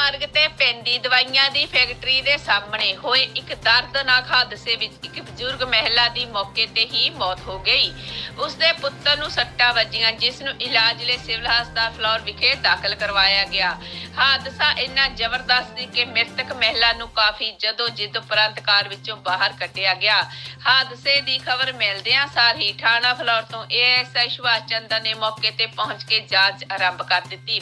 ਮਾਰਗ ਤੇ ਪੈਂਦੀ ਦਵਾਈਆਂ ਦੀ ਫੈਕਟਰੀ ਦੇ ਸਾਹਮਣੇ ਹੋਏ ਇੱਕ ਦਰਦਨਾਕ ਹਾਦਸੇ ਵਿੱਚ ਇੱਕ ਬਜ਼ੁਰਗ ਮਹਿਲਾ ਦੀ ਮੌਕੇ ਤੇ ਹੀ ਮੌਤ ਹੋ ਗਈ। ਉਸ ਦੇ ਪੁੱਤਰ ਨੂੰ ਸੱਟਾਂ ਵੱਜੀਆਂ, ਜਿਸ ਨੂੰ ਇਲਾਜ ਲਈ ਸਿਵਲ ਹਸਪਤਾਲ ਫਲੋਰ ਵਿਖੇ ਦਾਖਲ ਕਰਵਾਇਆ ਗਿਆ। ਹਾਦਸਾ ਇੰਨਾ ਜ਼ਬਰਦਸਤ ਸੀ ਕਿ ਮ੍ਰਿਤਕ ਮਹਿਲਾ ਨੂੰ ਕਾਫੀ ਜਦੋਂ ਜਿੱਦ ਉਪਰੰਤ ਕਾਰ ਵਿੱਚੋਂ ਬਾਹਰ ਕੱਢਿਆ ਗਿਆ। ਹਾਦਸੇ ਦੀ ਖਬਰ ਮਿਲਦਿਆਂ ਸਾਰ ਹੀ ਥਾਣਾ ਫਲੋਰ ਤੋਂ ਏਐਸਆਈ ਸੁਭਾਸ਼ ਚੰਦਰ ਨੇ ਮੌਕੇ ਤੇ ਪਹੁੰਚ ਕੇ ਜਾਂਚ ਆਰੰਭ ਕਰ ਦਿੱਤੀ।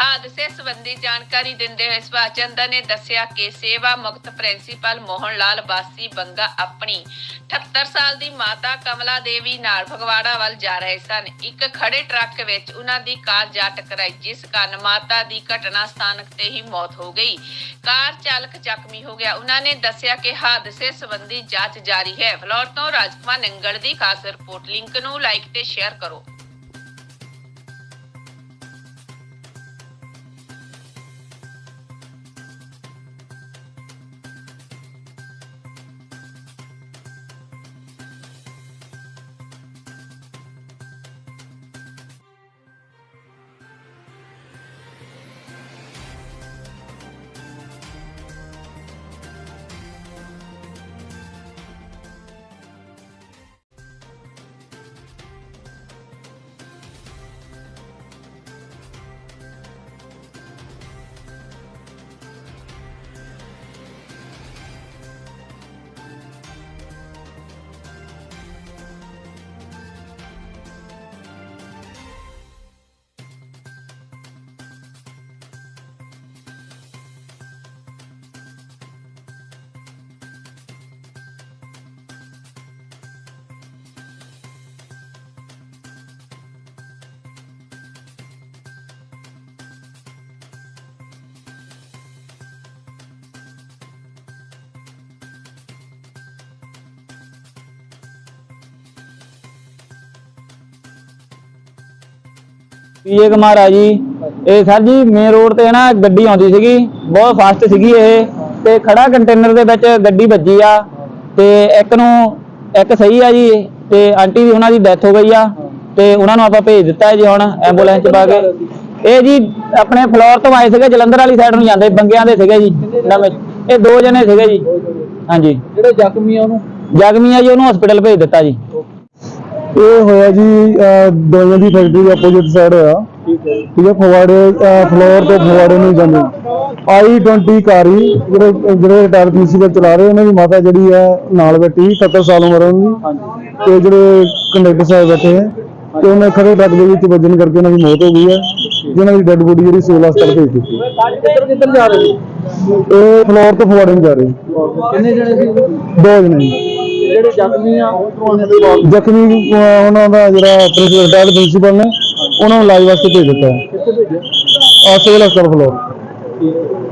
ਹਾਦਸੇ ਸੰਬੰਧੀ ਜਾਣਕਾਰੀ ਦਿੰਦੇ ਹੋਏ ਸੁਭਾਸ਼ ਚੰਦਰ ਨੇ ਦੱਸਿਆ ਕਿ ਸੇਵਾ ਮੁਕਤ ਪ੍ਰਿੰਸੀਪਲ ਮੋਹਨ ਲਾਲ ਬਾਸੀ ਬੰਗਾ ਆਪਣੀ 78 ਸਾਲ ਦੀ ਮਾਤਾ ਕਮਲਾ ਦੇਵੀ ਨਾਲ ਫਗਵਾੜਾ ਵੱਲ ਜਾ ਰਹੇ ਸਨ। ਇੱਕ ਖੜੇ ਟਰੱਕ ਵਿੱਚ ਉਹਨਾਂ ਦੀ ਕਾਰ ਜਾ ਟਕਰਾਈ, ਜਿਸ ਕਾਰਨ ਮਾਤਾ ਦੀ ਘਟਨਾ ਸਥਾਨਕ ਤੇ ਹੀ ਮੌਤ ਹੋ ਗਈ। ਕਾਰ ਚਾਲਕ ਜ਼ਖਮੀ ਹੋ ਗਿਆ। ਉਹਨਾਂ ਨੇ ਦੱਸਿਆ ਕਿ ਹਾਦਸੇ ਸੰਬੰਧੀ ਜਾਂਚ ਜਾਰੀ ਹੈ। ਫਲੋਰ ਤੋਂ ਰਾਜਕੁਮਾਰ ਨੰਗਲ ਦੀ ਖਾਸ ਰਿਪੋਰਟ। ਲਿੰਕ ਨੂੰ ਲਾਈਕ ਤੇ ਸ਼ੇਅਰ ਕਰੋ। ਪੀਏ ਕੁਮਾਰ ਆ ਜੀ। ਇਹ ਸਰ ਜੀ ਮੇਨ ਰੋਡ ਤੇ ਨਾ ਗੱਡੀ ਆਉਂਦੀ ਸੀਗੀ। ਬਹੁਤ ਫਾਸਟ ਸੀਗੀ ਇਹ। ਤੇ ਖੜਾ ਕੰਟੇਨਰ ਦੇ ਵਿੱਚ ਗੱਡੀ ਵੱਜੀ ਆ। ਤੇ ਇੱਕ ਨੂੰ ਇੱਕ ਸਹੀ ਆ ਜੀ। ਤੇ ਆਂਟੀ ਦੀ ਉਹਨਾਂ ਦੀ ਡੈਥ ਹੋ ਗਈ ਆ। ਤੇ ਉਹਨਾਂ ਨੂੰ ਆਪਾਂ ਭੇਜ ਦਿੱਤਾ ਜੀ ਹੁਣ ਐਂਬੂਲੈਂਸ 'ਚ ਪਾ ਕੇ। ਇਹ ਜੀ ਆਪਣੇ ਫਲੋਰ ਤੋਂ ਆਏ ਸੀਗੇ ਜਲੰਧਰ ਵਾਲੀ ਸਾਈਡ ਨੂੰ ਜਾਂਦੇ। ਬੰਗਿਆਂ ਦੇ ਸੀਗੇ ਜੀ ਨਵੇਂ। ਇਹ ਦੋ ਜਣੇ ਸੀਗੇ ਜੀ। ਹਾਂਜੀ। ਜਿਹੜੇ ਜ਼ਖਮੀ ਆ ਉਹਨੂੰ? ਜ਼ਖਮੀ ਆ ਜੀ ਉਹਨੂੰ ਹਸਪੀਟਲ ਭੇਜ ਦਿੱਤਾ ਜੀ। ਇਹ ਹੋਇਆ ਜੀ ਅਹ, ਦਵਾਈਆਂ ਦੀ ਫੈਕਟਰੀ ਆਪੋਜ਼ਿਟ ਸਾਈਡ ਹੋਇਆ। ਠੀਕ ਹੈ ਅਹ, ਫਲੋਰ ਤੋਂ ਫਗਵਾੜੇ ਨੂੰ ਜਾਂਦੇ ਆਈ 20 ਕਾਰੀ ਜਿਹੜੇ ਜਿਹੜੇ ਰਿਟਾਇਰ ਪ੍ਰਿੰਸੀਪਲ ਚਲਾ ਰਹੇ ਉਹਨਾਂ ਦੀ ਮਾਤਾ ਜਿਹੜੀ ਹੈ ਨਾਲ ਬੈਠੀ 70 ਸਾਲ ਉਮਰ ਉਹਨਾਂ ਦੀ ਤੇ ਜਿਹੜੇ ਕੰਡਕਟਰ ਸਾਹਿਬ ਬੈਠੇ ਹੈ ਤੇ ਉਹਨੇ ਖੜੇ ਟਰੱਕ ਦੇ ਵਿੱਚ ਵੱਜਣ ਕਰਕੇ ਉਹਨਾਂ ਦੀ ਮੌਤ ਹੋ ਗਈ ਹੈ ਜਿਨ੍ਹਾਂ ਦੀ ਡੈੱਡ ਬੋਡੀ ਜਿਹੜੀ ਸਿਵਲ ਹਸਪਤਾਲ ਭੇਜ ਦਿੱਤੀ ਕਿੱਧਰ ਕਿੱਧਰ ਜਾ ਰਹੇ? ਇਹ ਫਲੋਰ ਤੋਂ ਫਗਵਾੜੇ ਨੂੰ ਜਾ ਰਹੇ। ਕਿੰਨੇ ਜਣੇ ਸੀ? ਦੋ ਜਣੇ। ਜਿਹੜੇ ਜ਼ਖਮੀ ਆ ਉਹਨਾਂ ਦੇ ਬਾਅਦ ਜ਼ਖਮੀ ਅਹ, ਉਹਨਾਂ ਦਾ ਜਿਹੜਾ ਪ੍ਰਿੰਸੀਪਲ ਰਿਟਾਇਰ ਪ੍ਰਿੰਸੀਪਲ ਨੇ ਉਹਨਾਂ ਨੂੰ ਇਲਾਜ ਵਾਸਤੇ ਭੇਜ ਦਿੱਤਾ। ਹੈ ਕਿੱਥੇ ਭੇਜਿਆ? ਆ ਸਿਵਲ ਹਸਪਤਾਲ ਫਲੋਰ। ਠੀਕ। ਹੈ